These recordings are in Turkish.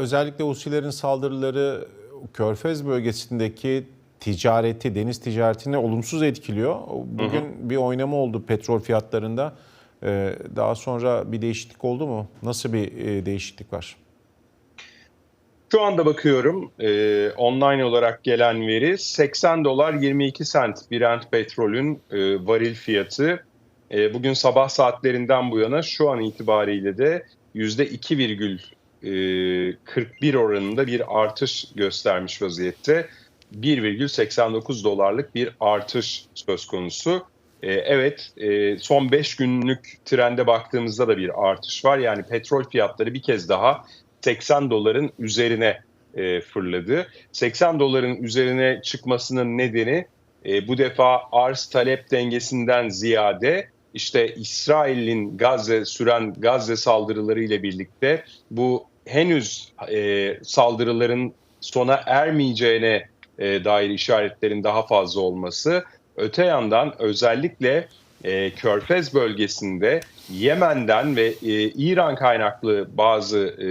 özellikle Husilerin saldırıları Körfez bölgesindeki ticareti, deniz ticaretini olumsuz etkiliyor. Bugün bir oynama oldu petrol fiyatlarında. Ee, Daha sonra bir değişiklik oldu mu? Nasıl bir e, değişiklik var? Şu anda bakıyorum e, online olarak gelen veri 80 dolar 22 sent Brent petrolün e, varil fiyatı. E, bugün sabah saatlerinden bu yana şu an itibariyle de %2,41 oranında bir artış göstermiş vaziyette. 1,89 dolarlık bir artış söz konusu. E, evet e, son 5 günlük trende baktığımızda da bir artış var. Yani petrol fiyatları bir kez daha 80 doların üzerine e, fırladı. 80 doların üzerine çıkmasının nedeni e, bu defa arz talep dengesinden ziyade işte İsrail'in Gazze süren Gazze saldırıları ile birlikte bu henüz e, saldırıların sona ermeyeceğine e, dair işaretlerin daha fazla olması. Öte yandan özellikle e, Körfez bölgesinde Yemen'den ve e, İran kaynaklı bazı e,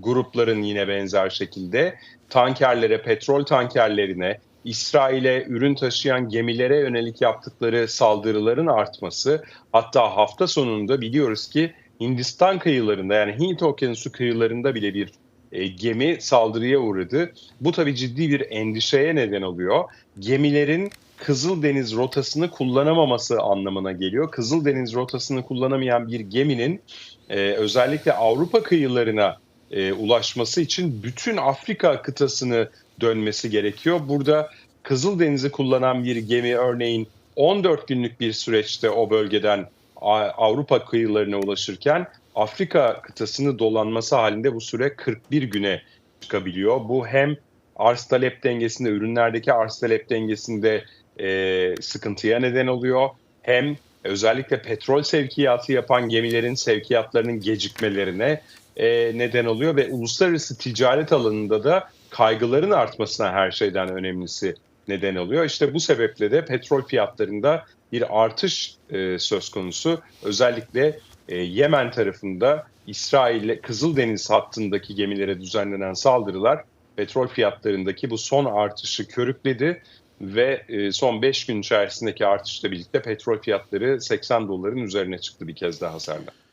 grupların yine benzer şekilde tankerlere, petrol tankerlerine, İsrail'e ürün taşıyan gemilere yönelik yaptıkları saldırıların artması, hatta hafta sonunda biliyoruz ki Hindistan kıyılarında yani Hint Okyanusu kıyılarında bile bir e, gemi saldırıya uğradı. Bu tabii ciddi bir endişeye neden oluyor. Gemilerin Kızıldeniz rotasını kullanamaması anlamına geliyor. Kızıldeniz rotasını kullanamayan bir geminin e, özellikle Avrupa kıyılarına e, ulaşması için bütün Afrika kıtasını dönmesi gerekiyor. Burada Kızıldeniz'i kullanan bir gemi örneğin 14 günlük bir süreçte o bölgeden Avrupa kıyılarına ulaşırken Afrika kıtasını dolanması halinde bu süre 41 güne çıkabiliyor. Bu hem arz talep dengesinde, ürünlerdeki arz talep dengesinde e, sıkıntıya neden oluyor. Hem özellikle petrol sevkiyatı yapan gemilerin sevkiyatlarının gecikmelerine e, neden oluyor ve uluslararası ticaret alanında da kaygıların artmasına her şeyden önemlisi neden oluyor. İşte bu sebeple de petrol fiyatlarında bir artış e, söz konusu. Özellikle e, Yemen tarafında İsrail Kızıldeniz hattındaki gemilere düzenlenen saldırılar petrol fiyatlarındaki bu son artışı körükledi ve e, son 5 gün içerisindeki artışla birlikte petrol fiyatları 80 doların üzerine çıktı bir kez daha Serdar.